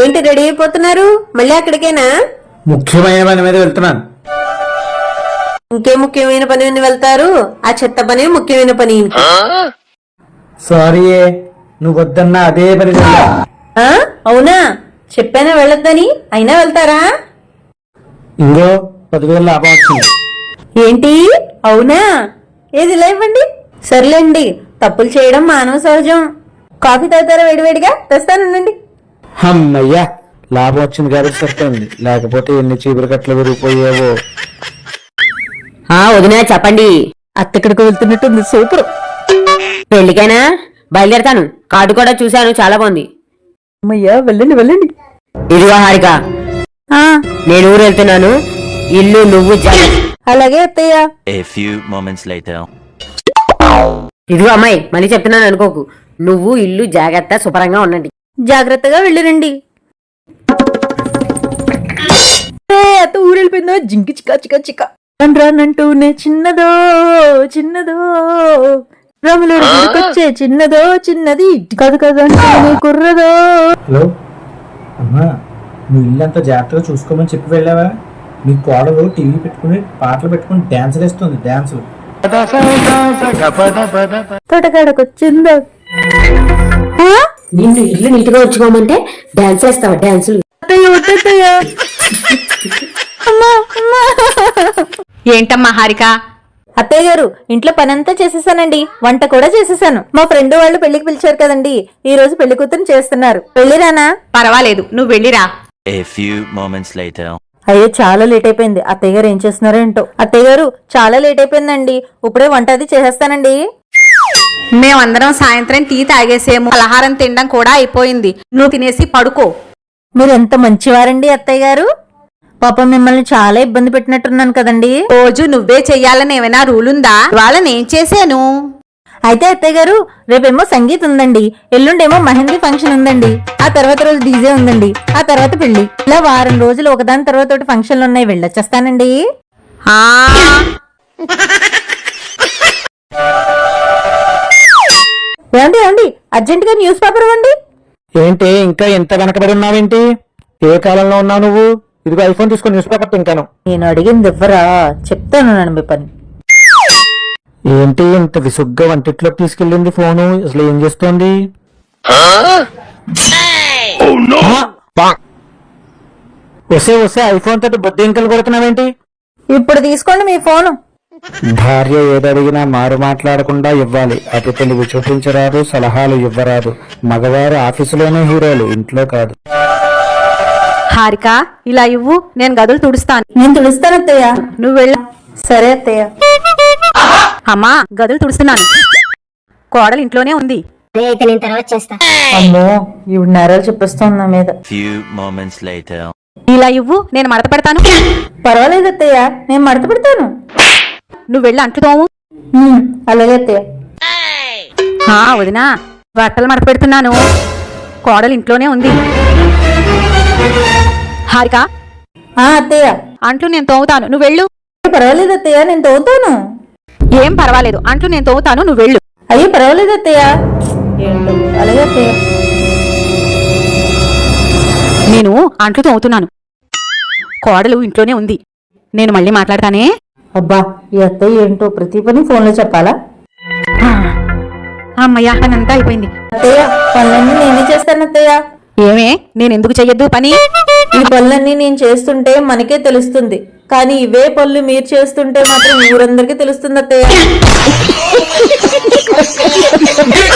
ఏంటి రెడీ అయిపోతున్నారు? మళ్ళీ అక్కడికేనా? ముఖ్యమైన పని మీద వెళ్తున్నాను. ఇంకే ముఖ్యమైన పని మీద వెళ్తారు? ఆ చెత్త పనే ముఖ్యమైన పని సారీ నువ్వు వద్దన్నా అదే పని. ఆ? అవునా? చెప్పానా వెళ్ళొద్దని? అయినా వెళ్తారా? ఇంకో పదివేలు లాభం వచ్చింది. ఏంటి? అవునా? ఏది ఇలా ఇవ్వండి సర్లేండి తప్పులు చేయడం మానవ సహజం. కాఫీ తాగుతారా వేడివేడిగా తెస్తానండి అమ్మయ్యా లాభం వచ్చింది కాబట్టి సరిపోయింది లేకపోతే ఎన్ని చీపురు కట్టలు విరిగిపోయావో. ఆ వదినా చెప్పండి. అత్తెక్కడికి వెళ్తున్నట్టుంది సూపర్. పెళ్ళికైనా బయలుదేరతాను. కార్డు కూడా చూశాను చాలా బాగుంది. అమ్మయ్యా వెళ్ళండి వెళ్ళండి. ఇదిగో హారిక. ఆ, నేను ఊరు వెళ్తున్నాను. ఇల్లు నువ్వు అలాగే అత్తయ్య. A few moments later. ఇదిగో అమ్మాయి మళ్ళీ చెప్తున్నాను అనుకోకు. నువ్వు ఇల్లు జాగ్రత్త శుభ్రంగా ఉండండి. జాగ్రత్తగా వెళ్ళిరండి. అత్త ఊరు వెళ్ళిపోయిందో జింకి చిక్క చిక్క చిక్క. రానంటూనే చిన్నదో చిన్నదో. రాములుడు గుడికొచ్చే చిన్నదో చిన్నది. కాదు కాదు కుర్రదో. హలో అమ్మా నువ్వు ఇల్లంతా జాగ్రత్తగా చూసుకోమని చెప్పి వెళ్ళావా? మీ కోడలు టీవీ పెట్టుకుని పాటలు పెట్టుకుని డాన్సులు వేస్తుంది డాన్సులు. నిన్ను ఇల్లు నీట్గా ఉంచుకోమంటే డాన్స్ డాన్సులు అమ్మా ఏంటమ్మా హారిక? అత్తయ్య గారు ఇంట్లో పనంతా చేసేసానండి. వంట కూడా చేసేసాను. మా ఫ్రెండ్ వాళ్ళు పెళ్ళికి పిలిచారు కదండి. ఈ రోజు పెళ్ళి కూతురు చేస్తున్నారు. వెళ్ళిరానా? పర్వాలేదు నువ్వు వెళ్ళిరా. A few moments later. అయ్యో చాలా లేట్ అయిపోయింది. అత్తయ్య గారు ఏం చేస్తున్నారో ఏంటో అత్తయ్య గారు చాలా లేట్ అయిపోయిందండి. ఇప్పుడే వంట అది చేసేస్తానండి. మేమందరం సాయంత్రం టీ తాగేసేము. పలహారం తినడం కూడా అయిపోయింది. నువ్వు తినేసి పడుకో. మీరు ఎంత మంచివారండి అత్తయ్య గారు? పాపం మిమ్మల్ని చాలా ఇబ్బంది పెట్టినట్టున్నాను కదండి. రోజు నువ్వే చెయ్యాలని ఏమైనా రూల్ ఉందా? వాళ్ళని ఏం చేశాను. అయితే అత్తయ్య గారు రేపేమో సంగీత్ ఉందండి. ఎల్లుండేమో మెహందీ ఫంక్షన్ ఉందండి. ఆ తర్వాత రోజు డీజే ఉందండి. ఆ తర్వాత పెళ్ళి ఇలా వారం రోజులు ఒకదాని తర్వాత ఒకటి ఫంక్షన్లు ఉన్నాయి. వెళ్ళొచ్చేస్తానండి. ఆ. ఏమండి ఏమండి అర్జెంట్గా న్యూస్ పేపర్ ఇవ్వండి. ఏంటి ఇంకా ఎంత వెనకబడి ఉన్నావేంటి? ఏ కాలంలో ఉన్నావు నువ్వు? ఇదిగో ఐఫోన్ తీసుకొని న్యూస్ పేపర్ తింటాను. నేను అడిగింది ఇవ్వరా? చెప్తాను నన్ను మీ పని. ఏంటి ఇంత విసుగ్గా వంటిట్లోకి తీసుకెళ్ళింది ఫోను? అసలు ఏం చేస్తోంది? వసే వసే ఐఫోన్ తోటి బొద్దింకలు కొడుతున్నావేంటి? ఇప్పుడు తీసుకోండి మీ ఫోను. భార్య ఏదడిగినా మారు మాట్లాడకుండా ఇవ్వాలి. అతి తెలివి చూపించరాదు సలహాలు ఇవ్వరాదు. మగవారు ఆఫీసులోనే హీరోలు ఇంట్లో కాదు. హారిక ఇలా ఇవ్వు నేను గదులు తుడుస్తాను. నేను తుడుస్తాను అత్తయ్య నువ్వు వెళ్ళ సరే అత్తయ్య. అమ్మా గదులు తుడుస్తున్నాను. కోడలు ఇంట్లోనే ఉంది. అయితే నేను తర్వాత చేస్తా. అమ్మో ఈవిడ నేరాలు చెప్పిస్తోంది నా మీద. Few moments later. ఇలా ఇవ్వు నేను మడత పెడతాను. పర్వాలేదు అత్తయ్య నేను మడత పెడతాను. నువ్వు వెళ్ళి అంట్లు తోము ఉమ్, అలాగే అత్తయ్య. ఆ, వదినా బట్టలు మడత పెడుతున్నాను. కోడలు ఇంట్లోనే ఉంది. హారిక. ఆ అత్తయ్య. అంట్లు నేను తోముతాను. నువ్వు వెళ్ళు. పర్వాలేదు అత్తయ్య నేను తోగుతాను ఏం పర్వాలేదు అంట్లు నేను తోముతాను నువ్వు వెళ్ళు. అయ్యో పర్వాలేదు అత్తయ్య. ఏంటో అలాగే అత్తయ్య. నేను అంట్లు తోముతున్నాను. కోడలు ఇంట్లోనే ఉంది. నేను మళ్ళీ మాట్లాడతానే? అబ్బా ఈ అత్తయ్య ఏంటో ప్రతి పని ఫోన్లో చెప్పాలా? అమ్మయ్య పనంతా అయిపోయింది. అత్తయ్య పనులన్నీ నేనే చేస్తాను అత్తయ్య. ఏమే నేను ఎందుకు చెయ్యొద్దు పని? ఈ పనులన్నీ నేను చేస్తుంటే మనకే తెలుస్తుంది. కానీ ఇవే పనులు మీరు చేస్తుంటే మాత్రం ఊరందరికీ తెలుస్తుంది అత్తయ్య.